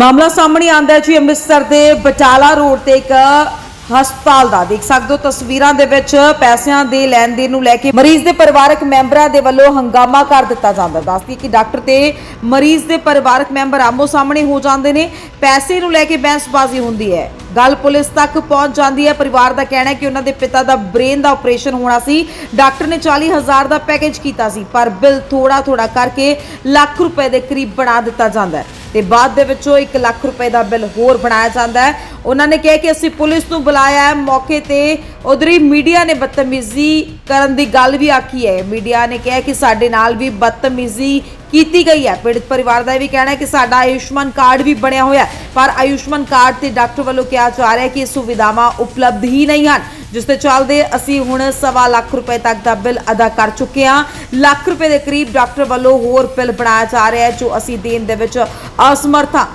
ਮਾਮਲਾ ਸਾਹਮਣੇ ਆਂਦਾ ਹੈ ਜੀ, ਅੰਮ੍ਰਿਤਸਰ ਦੇ ਬਟਾਲਾ ਰੋਡ ਤੇ ਇੱਕ ਹਸਪਤਾਲ ਦਾ। ਦੇਖ ਸਕਦੇ ਹੋ ਤਸਵੀਰਾਂ ਦੇ ਵਿੱਚ ਪੈਸਿਆਂ ਦੇ ਲੈਣ ਦੇਣ ਨੂੰ ਲੈ ਕੇ ਮਰੀਜ਼ ਦੇ ਪਰਿਵਾਰਕ ਮੈਂਬਰਾਂ ਦੇ ਵੱਲੋਂ ਹੰਗਾਮਾ ਕਰ ਦਿੱਤਾ ਜਾਂਦਾ। ਦੱਸਦੀ ਕਿ ਡਾਕਟਰ ਤੇ ਮਰੀਜ਼ ਦੇ ਪਰਿਵਾਰਕ ਮੈਂਬਰ ਆਮੋ ਸਾਹਮਣੇ ਹੋ ਜਾਂਦੇ ਨੇ। ਪੈਸੇ ਨੂੰ ਲੈ ਕੇ ਬਹਿਸਬਾਜ਼ੀ ਹੁੰਦੀ ਹੈ। ਗੱਲ ਪੁਲਿਸ ਤੱਕ ਪਹੁੰਚ ਜਾਂਦੀ ਹੈ। ਪਰਿਵਾਰ ਦਾ ਕਹਿਣਾ ਹੈ ਕਿ ਉਹਨਾਂ ਦੇ ਪਿਤਾ ਦਾ ਬ੍ਰੇਨ ਦਾ ਆਪਰੇਸ਼ਨ ਹੋਣਾ ਸੀ। ਡਾਕਟਰ ਨੇ 40000 ਦਾ ਪੈਕੇਜ ਕੀਤਾ ਸੀ, ਪਰ ਬਿੱਲ ਥੋੜਾ ਥੋੜਾ ਕਰਕੇ ਲੱਖ ਰੁਪਏ ਦੇ ਕਰੀਬ ਬਣਾ ਦਿੱਤਾ ਜਾਂਦਾ ਹੈ। ਤੇ ਬਾਅਦ ਦੇ ਵਿੱਚੋਂ 1 ਲੱਖ ਰੁਪਏ ਦਾ ਬਿੱਲ ਹੋਰ ਬਣਾਇਆ ਜਾਂਦਾ ਹੈ। ਉਹਨਾਂ ਨੇ ਕਿਹਾ ਕਿ ਅਸੀਂ ਪੁਲਿਸ ਨੂੰ ਬੁਲਾਇਆ ਹੈ। ਮੌਕੇ ਤੇ ਉਧਰੀ ਮੀਡੀਆ ਨੇ ਬਦਤਮੀਜ਼ੀ ਕਰਨ ਦੀ ਗੱਲ ਵੀ ਆਖੀ ਹੈ। ਮੀਡੀਆ ਨੇ ਕਿਹਾ ਕਿ ਸਾਡੇ ਨਾਲ ਵੀ ਬਦਤਮੀਜ਼ੀ ਕੀਤੀ ਗਈ ਹੈ। ਪੀੜਤ ਪਰਿਵਾਰ ਦਾ ਇਹ ਵੀ ਕਹਿਣਾ ਹੈ ਕਿ ਸਾਡਾ ਆਯੁਸ਼ਮਾਨ ਕਾਰਡ ਵੀ ਬਣਿਆ ਹੋਇਆ ਪਰ ਆਯੁਸ਼ਮਾਨ ਕਾਰਡ ਤੇ ਡਾਕਟਰ ਵੱਲੋਂ ਕਿਹਾ ਜਾ ਰਿਹਾ ਹੈ ਕਿ ਇਹ ਸੁਵਿਧਾਵਾਂ ਉਪਲਬਧ ਹੀ ਨਹੀਂ ਹਨ। ਜਿਸ ਦੇ ਚੱਲਦੇ ਅਸੀਂ ਹੁਣ ਸਵਾ ਲੱਖ ਰੁਪਏ ਤੱਕ ਦਾ ਬਿੱਲ ਅਦਾ ਕਰ ਚੁੱਕੇ ਹਾਂ। ਲੱਖ ਰੁਪਏ ਦੇ ਕਰੀਬ ਡਾਕਟਰ ਵੱਲੋਂ ਹੋਰ ਬਿੱਲ ਬਣਾਇਆ ਜਾ ਰਿਹਾ ਹੈ, ਜੋ ਅਸੀਂ ਦੇਣ ਦੇ ਵਿੱਚ ਅਸਮਰਥ ਹਾਂ।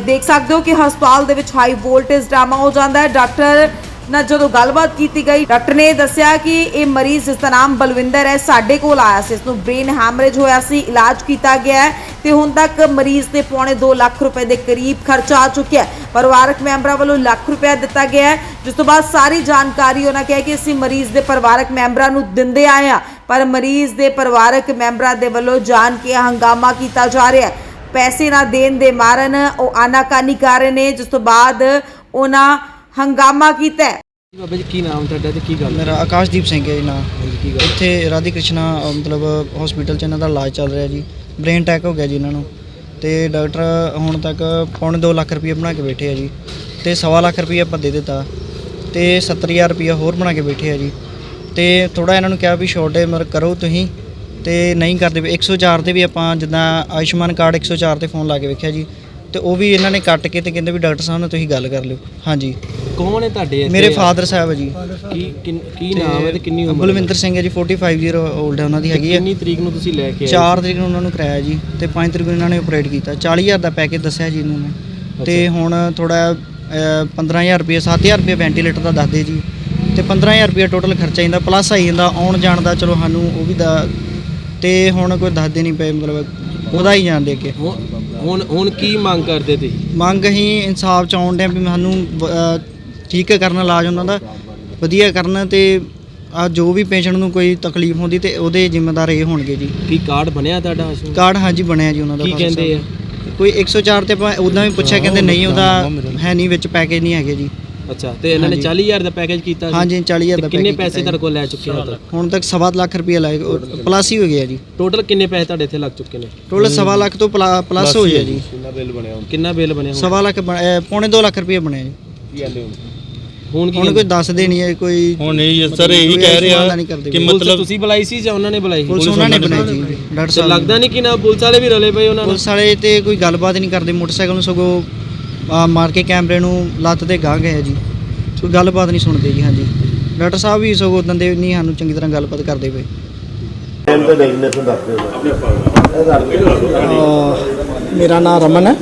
ਦੇਖ ਸਕਦੇ ਹੋ ਕਿ ਹਸਪਤਾਲ ਦੇ ਵਿੱਚ ਹਾਈ ਵੋਲਟੇਜ ਡਰਾਮਾ ਹੋ ਜਾਂਦਾ ਹੈ। ਡਾਕਟਰ ਨਾਲ ਜਦੋਂ ਗੱਲਬਾਤ ਕੀਤੀ ਗਈ, ਡਾਕਟਰ ਨੇ ਦੱਸਿਆ ਕਿ ਇਹ ਮਰੀਜ਼ ਜਿਸ ਦਾ ਨਾਮ ਬਲਵਿੰਦਰ ਹੈ, ਸਾਡੇ ਕੋਲ ਆਇਆ ਸੀ। ਇਸ ਨੂੰ ਬ੍ਰੇਨ ਹੈਮਰੇਜ ਹੋਇਆ ਸੀ, ਇਲਾਜ ਕੀਤਾ ਗਿਆ ਹੈ ਤੇ ਹੁਣ ਤੱਕ ਮਰੀਜ਼ ਦੇ ਪੌਣੇ 2 ਲੱਖ ਰੁਪਏ ਦੇ ਕਰੀਬ ਖਰਚਾ ਆ ਚੁੱਕਿਆ ਹੈ। ਪਰਿਵਾਰਕ ਮੈਂਬਰਾਂ ਵੱਲੋਂ ਲੱਖ ਰੁਪਏ ਦਿੱਤਾ ਗਿਆ ਹੈ। ਜਿਸ ਤੋਂ ਬਾਅਦ ਸਾਰੀ ਜਾਣਕਾਰੀ ਉਹਨਾਂ ਕਿਹਾ ਕਿ ਅਸੀਂ ਮਰੀਜ਼ ਦੇ ਪਰਿਵਾਰਕ ਮੈਂਬਰਾਂ ਨੂੰ ਦਿੰਦੇ ਆਏ ਹਾਂ ਪਰ ਮਰੀਜ਼ ਦੇ ਪਰਿਵਾਰਕ ਮੈਂਬਰਾਂ ਦੇ ਵੱਲੋਂ ਜਾਣ ਕੇ ਹੰਗਾਮਾ ਕੀਤਾ ਜਾ ਰਿਹਾ ਹੈ। ਪੈਸੇ ਨਾ ਦੇਣ ਦੇ ਮਾਰਨ ਉਹ ਆਨਾਕਾਨੀ ਕਰ ਰਹੇ ਨੇ ਜਿਸ ਤੋਂ ਬਾਅਦ ਉਹਨਾਂ ਹੰਗਾਮਾ ਕੀਤਾ ਹੈ। ਬਾਬਾ ਜੀ ਕੀ ਨਾਮ ਤੁਹਾਡਾ ਤੇ ਕੀ ਗੱਲ? ਮੇਰਾ ਆਕਾਸ਼ਦੀਪ ਸਿੰਘ ਹੈ ਜੀ ਨਾਂ। ਕੀ ਗੱਲ? ਇੱਥੇ ਰਾਧੇ ਕ੍ਰਿਸ਼ਨਾ ਅ, ਮਤਲਬ ਹਸਪੀਟਲ 'ਚ ਇਹਨਾਂ ਦਾ ਇਲਾਜ ਚੱਲ ਰਿਹਾ ਜੀ। ਬ੍ਰੇਨ ਅਟੈਕ ਹੋ ਗਿਆ ਜੀ ਇਹਨਾਂ ਨੂੰ। ਤੇ ਡਾਕਟਰ ਹੁਣ ਤੱਕ ਪੌਣੇ 2 ਲੱਖ ਰੁਪਏ ਬਣਾ ਕੇ ਬੈਠੇ ਆ ਜੀ ਤੇ ਸਵਾ ਲੱਖ ਰੁਪਏ ਆਪਾਂ ਦੇ ਦਿੱਤਾ ਤੇ 70000 ਰੁਪਏ ਹੋਰ ਬਣਾ ਕੇ ਬੈਠੇ ਆ ਜੀ। ਤੇ ਥੋੜਾ ਇਹਨਾਂ ਨੂੰ ਕਿਹਾ ਵੀ ਛੋਟੇ ਮਰ ਕਰੋ ਤੁਸੀਂ ਤੇ ਨਹੀਂ ਕਰਦੇ ਵੀ 104 ਤੇ ਵੀ ਆਪਾਂ ਜਿੱਦਾਂ ਆਯੁਸ਼ਮਾਨ ਕਾਰਡ 104 ਤੇ ਫੋਨ ਲਾ ਕੇ ਵੇਖਿਆ ਜੀ ਤੇ ਉਹ ਵੀ ਇਹਨਾਂ ਨੇ ਕੱਟ ਕੇ ਤੇ ਕਹਿੰਦੇ ਵੀ ਡਾਕਟਰ ਸਾਹਿਬ ਨਾਲ ਤੁਸੀਂ ਗੱਲ ਕਰ ਲਿਓ। ਹਾਂਜੀ। ਕੌਣ ਹੈ ਤੁਹਾਡੇ ਇੱਥੇ? ਮੇਰੇ ਫਾਦਰ ਸਾਹਿਬ ਹੈ ਜੀ। ਕੀ ਕਿੰਨ- ਕੀ ਨਾਮ ਹੈ ਤੇ ਕਿੰਨੀ ਉਮਰ ਬਲਵਿੰਦਰ ਸਿੰਘ ਹੈ ਜੀ 45 ਈਅਰ 올ਡ ਹੈ ਉਹਨਾਂ ਦੀ ਹੈਗੀ ਹੈ ਕਿੰਨੀ ਤਰੀਕ ਨੂੰ ਤੁਸੀਂ ਲੈ ਕੇ ਆਏ? 4 ਤਰੀਕ ਨੂੰ ਉਹਨਾਂ ਨੂੰ ਕਰਾਇਆ ਜੀ ਤੇ 5 ਤਰੀਕ ਨੂੰ ਇਹਨਾਂ ਨੇ ਆਪਰੇਟ ਕੀਤਾ। 40000 ਦਾ ਪੈਕੇਜ ਦੱਸਿਆ ਜੀ ਇਹਨਾਂ ਨੇ। ਤੇ ਹੁਣ ਥੋੜਾ 15000 ਰੁਪਏ 7000 ਰੁਪਏ ਵੈਂਟੀਲੇਟਰ ਦਾ ਦੱਸਦੇ ਜੀ। ਤੇ 15000 ਰੁਪਏ ਟੋਟਲ ਖਰਚਾ ਜਾਂਦਾ ਪਲੱਸ ਆਈ ਜਾਂਦਾ ਆਉਣ ਜਾਣ ਦਾ ਚਲੋ ਸਾਨੂੰ ਉਹ ਵੀ ਦਾ ਤੇ ਹੁਣ ਕੋਈ ਦੱਸਦੇ ਨਹੀਂ ਪਏ ਮਤਲਬ ਉਹਦਾ ਹੀ ਜਾਂਦੇ ਅੱਗੇ। ਹੁਣ ਹੁਣ ਹੁਣ ਕੀ ਮੰਗ ਕਰਦੇ ਤੁਸੀਂ? ਮੰਗ ਅਸੀਂ ਇਨਸਾਫ ਚ ਆਉਣ ਦੇ ਵੀ ਸਾਨੂੰ ਅਹ, ਠੀਕ ਕਰਨ ਇਲਾਜ ਉਹਨਾਂ ਦਾ ਵਧੀਆ ਕਰਨ ਤੇ ਆ ਜੋ ਵੀ ਪੇਸ਼ੈਂਟ ਨੂੰ ਕੋਈ ਤਕਲੀਫ ਹੁੰਦੀ ਤੇ ਉਹਦੇ ਜ਼ਿੰਮੇਦਾਰ ਇਹ ਹੋਣਗੇ ਜੀ। ਕੀ ਕਾਰਡ ਬਣਿਆ ਤੁਹਾਡਾ ਉਸ ਨੂੰ? ਕਾਰਡ ਹਾਂਜੀ ਬਣਿਆ ਜੀ ਉਹਨਾਂ ਦਾ ਕੀ ਕਹਿੰਦੇ ਆ। ਕੋਈ 104 ਤੇ ਆਪਾਂ ਉਦਾਂ ਵੀ ਪੁੱਛਿਆ ਕਹਿੰਦੇ ਨਹੀਂ ਉਹਦਾ ਹੈ ਨਹੀਂ ਵਿੱਚ ਪੈਕੇਜ ਨਹੀਂ ਹੈਗੇ ਜੀ। ਅੱਛਾ ਤੇ ਇਹਨਾਂ ਨੇ ਹਾਂਜੀ। 40000 ਦਾ ਪੈਕੇਜ ਕੀਤਾ ਸੀ? ਹਾਂਜੀ 40000 ਦਾ ਤੇ ਕਿੰਨੇ package ਪੈਸੇ ਕੀਤਾ ਤੁਹਾਡੇ ਕੋਲ ਲੈ ਚੁੱਕੇ ਹੋ ਜੀ। ਹੁਣ ਤੱਕ ਸਵਾ ਲੱਖ ਰੁਪਏ ਲਾਏ ਪਲੱਸ ਹੀ ਹੋ ਗਿਆ ਜੀ। ਟੋਟਲ ਕਿੰਨੇ ਪੈਸੇ ਤੁਹਾਡੇ ਇੱਥੇ ਲੱਗ ਚੁੱਕੇ ਨੇ? ਟੋਟਲ ਸਵਾ ਲੱਖ ਤੋਂ ਪਲੱਸ ਹੋ ਗਿਆ ਜੀ। ਕਿੰਨਾ ਬਿੱਲ ਬਣਿਆ ਕਿੰਨਾ ਬਿੱਲ ਬਣਿਆ ਹੁਣ? ਸਵਾ ਲੱਖ ਬਣ- ਅਹ, ਪੌਣੇ 2 ਲੱਖ ਰੁਪਏ ਬਣਿਆ ਜੀ। ਹੁਣ ਕੀ ਹੁਣ ਕੋਈ ਦੱਸਦੇ ਨਹੀਂ ਹੈ ਕੋਈ ਹੁਣ ਇਹ ਸਰ ਇਹੀ ਕਹਿ ਰਿਹਾ ਕਿ ਮਤਲਬ ਤੁਸੀਂ ਬੁਲਾਈ ਸੀ ਜਾਂ ਉਹਨਾਂ ਨੇ ਬੁਲਾਈ ਪੁਲਿਸ ਉਹਨਾਂ ਨੇ ਬਣਾਈ ਜੀ ਡਾਕਟਰ ਸਾਹਿਬ। ਲੱਗਦਾ ਨਹੀਂ ਕਿ ਨਾ ਪੁਲਿਸ ਵਾਲੇ ਵੀ ਰਲੇ ਪਏ ਉਹਨਾਂ ਨਾਲ? ਪੁਲਿਸ ਵਾਲੇ ਤੇ ਕੋਈ ਗੱਲਬਾਤ ਨਹੀਂ ਕਰਦੇ ਮੋਟਰਸਾਈਕਲ ਨੂੰ ਸਗੋਂ ਆ, ਮਾਰ ਕੇ ਕੈਮਰੇ ਨੂੰ ਲੱਤ ਤੇ ਗਾਹ ਗਏ ਆ ਜੀ। ਕੋਈ ਗੱਲਬਾਤ ਨਹੀਂ ਸੁਣਦੇ ਜੀ ਹਾਂਜੀ। ਡਾਕਟਰ ਸਾਹਿਬ ਵੀ ਸਗੋਂ ਉਦੋਂ ਦੇ ਨਹੀਂ ਸਾਨੂੰ ਚੰਗੀ ਤਰ੍ਹਾਂ ਗੱਲਬਾਤ ਕਰਦੇ ਪਏ। ਮੇਰਾ ਨਾਮ ਰਮਨ ਹੈ।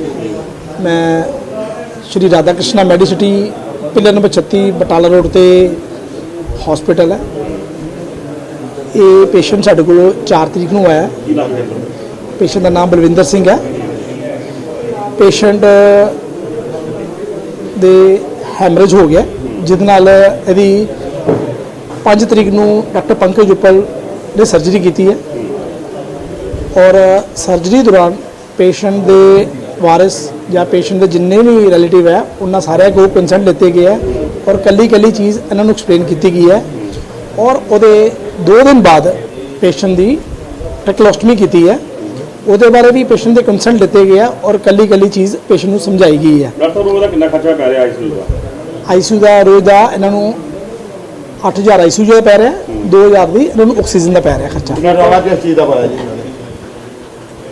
ਮੈਂ Shri Radha Krishna Medicity pillar number 36 Batala road ਤੇ ਹਸਪੀਟਲ ਹੈ ਇਹ ਪੇਸ਼ੈਂਟ ਸਾਡੇ ਕੋਲ 4 ਤਰੀਕ ਨੂੰ ਆਇਆ ਪੇਸ਼ੈਂਟ ਦਾ ਨਾਮ ਬਲਵਿੰਦਰ ਸਿੰਘ ਹੈ ਪੇਸ਼ੈਂਟ ਦੇ ਹੈਮਰੇਜ ਹੋ ਗਿਆ ਜਿਹਦੇ ਨਾਲ ਇਹਦੀ 5 ਤਰੀਕ ਨੂੰ ਡਾਕਟਰ ਪੰਕਜ ਉਪਲ ਨੇ ਸਰਜਰੀ ਕੀਤੀ ਹੈ ਔਰ ਸਰਜਰੀ ਦੌਰਾਨ ਪੇਸ਼ੈਂਟ ਦੇ ਵਾਰਿਸ ਜਾਂ ਪੇਸ਼ੈਂਟ ਦੇ ਜਿੰਨੇ ਵੀ ਰਿਲੇਟਿਵ ਹੈ ਉਹਨਾਂ ਸਾਰਿਆਂ ਕੋਲ ਕੰਸੈਂਟ ਲਿੱਤੇ ਗਏ ਹੈ ਔਰ ਕੱਲੀ ਕੱਲੀ ਚੀਜ਼ ਇਹਨਾਂ ਨੂੰ ਐਕਸਪਲੇਨ ਕੀਤੀ ਗਈ ਹੈ ਔਰ ਉਹਦੇ 2 ਦਿਨ ਬਾਅਦ ਪੇਸ਼ੈਂਟ ਦੀ ਟੈਕਲੋਸਟਮੀ ਕੀਤੀ ਹੈ। ਉਹਦੇ ਬਾਰੇ ਵੀ ਪੇਸ਼ੈਂਟ ਦੇ ਕੰਸੈਂਟ ਲਿੱਤੇ ਗਏ ਹੈ ਔਰ ਕੱਲੀ ਕੱਲੀ ਚੀਜ਼ ਪੇਸ਼ੈਂਟ ਨੂੰ ਸਮਝਾਈ ਗਈ ਹੈ। ਡਾਕਟਰ ਸਾਹਿਬ ਉਹਦਾ ਕਿੰਨਾ ਖਰਚਾ ਪੈ ਰਿਹਾ ਆਈਸੀਯੂ ਦਾ? ਆਈਸੀਯੂ ਦਾ ਰੋਜ਼ ਦਾ ਇਹਨਾਂ ਨੂੰ 8000 ਆਈਸੀਯੂ ਦਾ ਪੈ ਰਿਹਾ 2000 ਦੀ ਇਹਨਾਂ ਨੂੰ ਆਕਸੀਜਨ ਦਾ ਪੈ ਰਿਹਾ ਖਰਚਾ। ਕਿੰਨਾ ਰੌਲਾ ਕਿਸ ਚੀਜ਼ ਦਾ ਪਾਇਆ ਜੀ?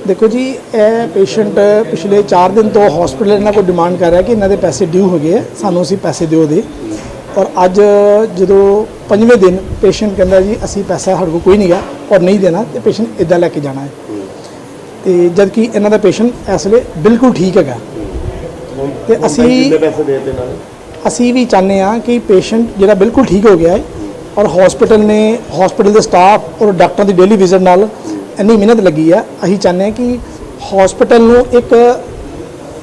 ਦੇਖੋ ਜੀ ਇਹ ਪੇਸ਼ੈਂਟ ਪਿਛਲੇ 4 ਦਿਨ ਤੋਂ ਹਸਪੀਟਲ ਇਹਨਾਂ ਕੋਲ ਡਿਮਾਂਡ ਕਰ ਰਿਹਾ ਕਿ ਇਹਨਾਂ ਦੇ ਪੈਸੇ ਡਿਊ ਹੋ ਗਏ ਆ, ਸਾਨੂੰ ਅਸੀਂ ਪੈਸੇ ਦਿਓ ਦੇ। ਔਰ ਅੱਜ ਜਦੋਂ ਪੰਜਵੇਂ ਦਿਨ ਪੇਸ਼ੈਂਟ ਕਹਿੰਦਾ ਜੀ ਅਸੀਂ ਪੈਸਾ ਸਾਡੇ ਕੋਲ ਕੋਈ ਨਹੀਂ ਗਾ ਔਰ ਨਹੀਂ ਦੇਣਾ ਤੇ ਪੇਸ਼ੈਂਟ ਇਦਾਂ ਲੈ ਕੇ ਜਾਣਾ ਹੈ। ਤੇ ਜਦ ਕਿ ਇਹਨਾਂ ਦਾ ਪੇਸ਼ੈਂਟ ਇਸ ਵੇਲੇ ਬਿਲਕੁਲ ਠੀਕ ਹੈਗਾ। ਤੇ ਅਸੀਂ ਪੈਸੇ ਦੇ ਅਸੀਂ ਵੀ ਚਾਹੁੰਦੇ ਹਾਂ ਕਿ ਪੇਸ਼ੈਂਟ ਜਿਹੜਾ ਬਿਲਕੁਲ ਠੀਕ ਹੋ ਗਿਆ ਹੈ ਔਰ ਹਸਪੀਟਲ ਨੇ ਹਸਪੀਟਲ ਦੇ ਸਟਾਫ ਔਰ ਡਾਕਟਰਾਂ ਦੀ ਡੇਲੀ ਵਿਜ਼ਿਟ ਨਾਲ ਇੰਨੀ ਮਿਹਨਤ ਲੱਗੀ ਹੈ ਅਸੀਂ ਚਾਹੁੰਦੇ ਹਾਂ ਕਿ ਹਸਪੀਟਲ ਨੂੰ ਇੱਕ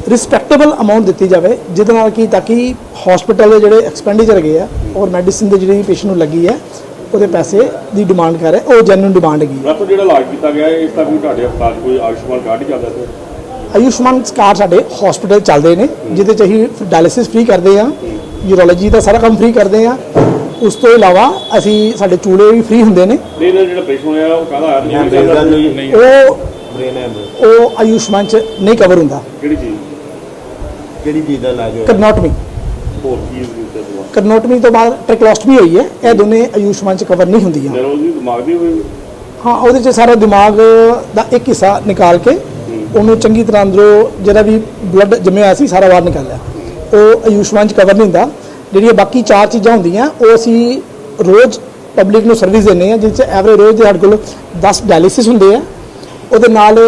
ਰਿਸਪੈਕਟੇਬਲ ਅਮਾਉਂਟ ਦਿੱਤੀ ਜਾਵੇ ਜਿਹਦੇ ਨਾਲ ਕਿ ਤਾਂ ਕਿ ਹਸਪੀਟਲ ਦੇ ਜਿਹੜੇ ਐਕਸਪੈਂਡੀਚਰ ਹੈਗੇ ਆ ਔਰ ਮੈਡੀਸਿਨ ਦੇ ਜਿਹੜੀ ਪੇਸ਼ੈਂਟ ਨੂੰ ਲੱਗੀ ਹੈ ਉਹਦੇ ਪੈਸੇ ਦੀ ਡਿਮਾਂਡ ਕਰ ਰਿਹਾ ਉਹ ਜੈਨੂਇਨ ਡਿਮਾਂਡ ਹੈਗੀ ਹੈ ਡਾਕਟਰ ਜਿਹੜਾ ਇਲਾਜ ਕੀਤਾ ਗਿਆ ਹੈ, ਇਸ ਦਾ ਕੋਈ ਤੁਹਾਡੇ ਹਸਪਤਾਲ 'ਚ ਕੋਈ ਆਯੁਸ਼ਮਾਨ ਕਾਰਡ ਹੀ ਚੱਲਦਾ ਤੇ ਆਯੁਸ਼ਮਾਨ ਕਾਰਡ ਸਾਡੇ ਹਸਪੀਟਲ ਚੱਲਦੇ ਨੇ ਜਿਹਦੇ ਚ ਅਸੀਂ ਡਾਇਲਿਸਿਸ ਫ੍ਰੀ ਕਰਦੇ ਹਾਂ ਯੂਰੋਲੋਜੀ ਦਾ ਸਾਰਾ ਕੰਮ ਫ੍ਰੀ ਕਰਦੇ ਹਾਂ ਉਸ ਤੋਂ ਇਲਾਵਾ ਅਸੀਂ ਸਾਡੇ ਚੂੜੇ ਵੀ ਫ੍ਰੀ ਹੁੰਦੇ ਨੇ। ਨਹੀਂ ਇਹਨਾਂ ਜਿਹੜਾ ਆਪਰੇਸ਼ਨ ਹੋਇਆ ਉਹ ਕਾਹਦਾ ਆਇਆ? ਨਹੀਂ ਉਹ ਬ੍ਰੇਨ ਹੈਮਰ ਉਹ ਆਯੁਸ਼ਮਾਨ ਚ ਨਹੀਂ ਕਵਰ ਹੁੰਦਾ। ਕਿਹੜੀ ਚੀਜ਼? ਕਿਹੜੀ ਚੀਜ਼ ਦਾ ਇਲਾਜ ਹੋਇਆ? ਕਰਨੋਟਮੀ ਹੋਰ ਕੀ ਉਸ ਦੇ ਦਵਾ ਕਰਨੋਟਮੀ ਤੋਂ ਬਾਅਦ ਟ੍ਰੈਕਲੋਸਟਮੀ ਹੋਈ ਹੈ। ਇਹ ਦੋਨੇ ਆਯੁਸ਼ਮਾਨ ਚ ਕਵਰ ਨਹੀਂ ਹੁੰਦੀਆਂ। ਜਦੋਂ ਉਹਦੀ ਦਿਮਾਗ ਦੀ ਹੋਈ? ਹਾਂ ਉਹਦੇ ਚ ਸਾਰਾ ਦਿਮਾਗ ਦਾ ਇੱਕ ਹਿੱਸਾ ਨਿਕਾਲ ਕੇ ਉਹਨੂੰ ਚੰਗੀ ਤਰ੍ਹਾਂ ਅੰਦਰੋਂ ਜਿਹੜਾ ਵੀ ਬਲੱਡ ਜੰਮਿਆ ਸੀ ਸਾਰਾ ਬਾਹਰ ਨਿਕਾਲ ਲਿਆ ਉਹ ਆਯੁਸ਼ਮਾਨ ਚ ਕਵਰ ਨਹੀਂ ਹੁੰਦਾ। ਜਿਹੜੀਆਂ ਬਾਕੀ ਚਾਰ ਚੀਜ਼ਾਂ ਹੁੰਦੀਆਂ ਉਹ ਅਸੀਂ ਰੋਜ਼ ਪਬਲਿਕ ਨੂੰ ਸਰਵਿਸ ਦਿੰਦੇ ਆ ਜਿਸ ਚ ਐਵਰੇਜ ਰੋਜ਼ ਦੇ ਸਾਡੇ ਕੋਲ 10 ਡਾਇਲਿਸਿਸ ਹੁੰਦੇ ਆ। ਉਹਦੇ ਨਾਲ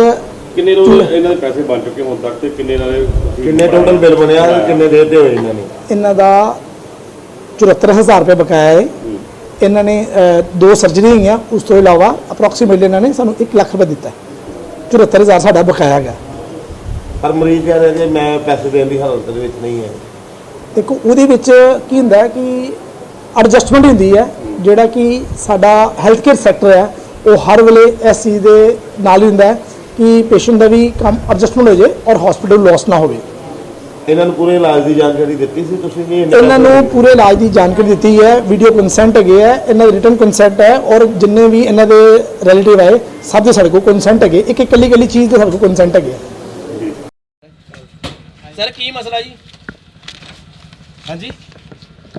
ਕਿੰਨੇ ਰੋਜ਼ ਇਹਨਾਂ ਦੇ ਪੈਸੇ ਬਣ ਚੁੱਕੇ ਹੁਣ ਤੱਕ ਤੇ ਕਿੰਨੇ ਇਹਨਾਂ ਦੇ ਕਿੰਨੇ ਟੋਟਲ ਬਿੱਲ ਬਣਿਆ ਕਿੰਨੇ ਦੇ ਹੋਏ ਇਹਨਾਂ ਨੇ? ਇਹਨਾਂ ਦਾ 74000 ਰੁਪਏ ਬਕਾਇਆ ਹੈ। ਇਹਨਾਂ ਨੇ ਦੋ ਸਰਜਰੀ ਹੋਈਆਂ ਉਸ ਤੋਂ ਇਲਾਵਾ ਅਪਰੋਕਸੀਮੇਟਲੀ ਇਹਨਾਂ ਨੇ ਸਾਨੂੰ 1 ਲੱਖ ਰੁਪਏ ਦਿੱਤਾ। ਹੈ। 74000 ਸਾਡਾ ਬਕਾਇਆ ਹੈਗਾ। ਪਰ ਮਰੀਜ਼ ਕਹਿ ਰਿਹਾ ਕਿ ਮੈਂ ਪੈਸੇ ਦੇਣ ਦੀ ਹਾਲਤ ਦੇ ਵਿੱਚ ਨਹੀਂ ਹੈ। ਦੇਖੋ ਉਹਦੇ ਵਿੱਚ ਕੀ ਹੁੰਦਾ ਕਿ ਐਡਜਸਟਮੈਂਟ ਹੁੰਦੀ ਹੈ ਜਿਹੜਾ ਕਿ ਸਾਡਾ ਹੈਲਥ ਕੇਅਰ ਸੈਕਟਰ ਹੈ ਉਹ ਹਰ ਵੇਲੇ ਇਸ ਚੀਜ਼ ਦੇ ਨਾਲ ਹੀ ਹੁੰਦਾ ਹੈ ਕਿ ਪੇਸ਼ੈਂਟ ਦਾ ਵੀ ਕੰਮ ਐਡਜਸਟਮੈਂਟ ਹੋ ਜਾਏ ਔਰ ਹਸਪੀਟਲ ਲਾਸ ਨਾ ਹੋਵੇ। ਇਹਨਾਂ ਨੂੰ ਪੂਰੇ ਇਲਾਜ ਦੀ ਜਾਣਕਾਰੀ ਦਿੱਤੀ ਸੀ ਤੁਸੀਂ ਨਹੀਂ ਇਹਨਾਂ ਨੂੰ ਪੂਰੇ ਇਲਾਜ ਦੀ ਜਾਣਕਾਰੀ ਦਿੱਤੀ ਹੈ ਵੀਡੀਓ ਕੰਸੈਂਟ ਹੈਗੇ ਹੈ ਇਹਨਾਂ ਦਾ ਰਿਟਨ ਕੰਸੈਂਟ ਹੈ ਔਰ ਜਿੰਨੇ ਵੀ ਇਹਨਾਂ ਦੇ ਰਿਲੇਟਿਵ ਆਏ ਸਭ ਦੇ ਸਾਡੇ ਕੋਲ ਕੰਸੈਂਟ ਹੈਗੇ। ਇੱਕ ਇੱਕ ਇਕੱਲੀ ਇਕੱਲੀ ਚੀਜ਼ ਦੇ ਸਾਡੇ ਕੋਲ ਕੰਸੈਂਟ ਹੈਗੇ ਹੈ ਸਰ ਕੀ ਮਸਲਾ ਜੀ? ਹਾਂਜੀ।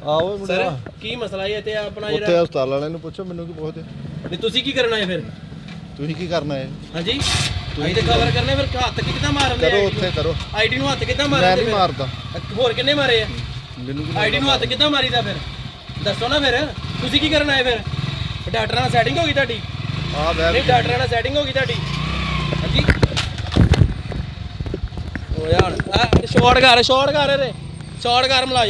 ਆਓ ਸਰ ਕੀ ਮਸਲਾ ਹੈ ਤੇ ਆਪਣਾ ਉੱਥੇ ਜਿਹੜਾ ਹਸਪਤਾਲ ਵਾਲਿਆਂ ਨੂੰ ਪੁੱਛੋ ਮੈਨੂੰ ਕੀ ਪੁੱਛਦੇ ਨਹੀਂ ਤੁਸੀਂ ਕੀ ਕਰਨਾ ਹੈ ਫਿਰ? ਤੁਸੀਂ ਕੀ ਕਰਨਾ ਹੈ? ਹਾਂਜੀ। ਅਸੀਂ ਤੇ ਕਵਰ ਕਰਨੇ? ਫਿਰ ਹੱਥ ਕਿੱਦਾਂ ਮਾਰਦੇ ਕਰੋ ਉੱਥੇ ਕਰੋ। ਆਈਡੀ ਨੂੰ ਹੱਥ ਕਿੱਦਾਂ ਮੈਂ ਮਾਰਦੇ ਨਹੀਂ ਮਾਰਦਾ। ਹੋਰ ਕਿੰਨੇ ਮਾਰੇ ਆ? ਮੈਨੂੰ ਕੀ ਆਈਡੀ ਨੂੰ ਹੱਥ ਕਿੱਦਾਂ ਮਾਰੀਦਾ ਫਿਰ? ਦੱਸੋ ਨਾ ਫਿਰ। ਤੁਸੀਂ ਕੀ ਕਰਨਾ ਹੈ ਫਿਰ? ਡਾਕਟਰਾਂ ਨਾਲ ਸੈਟਿੰਗ ਹੋ ਗਈ ਤੁਹਾਡੀ? ਆ ਨਹੀਂ ਡਾਕਟਰਾਂ ਨਾਲ ਸੈਟਿੰਗ ਹੋ ਗਈ ਤੁਹਾਡੀ? ਹਾਂਜੀ। ਹੋ ਯਾਰ ਆ ਸ਼ਾਰਟ ਕਰ ਸ਼ਾਰਟ ਕਰ ਰੇ ਸ਼ਾਰਟ ਕਰ ਮਲਾ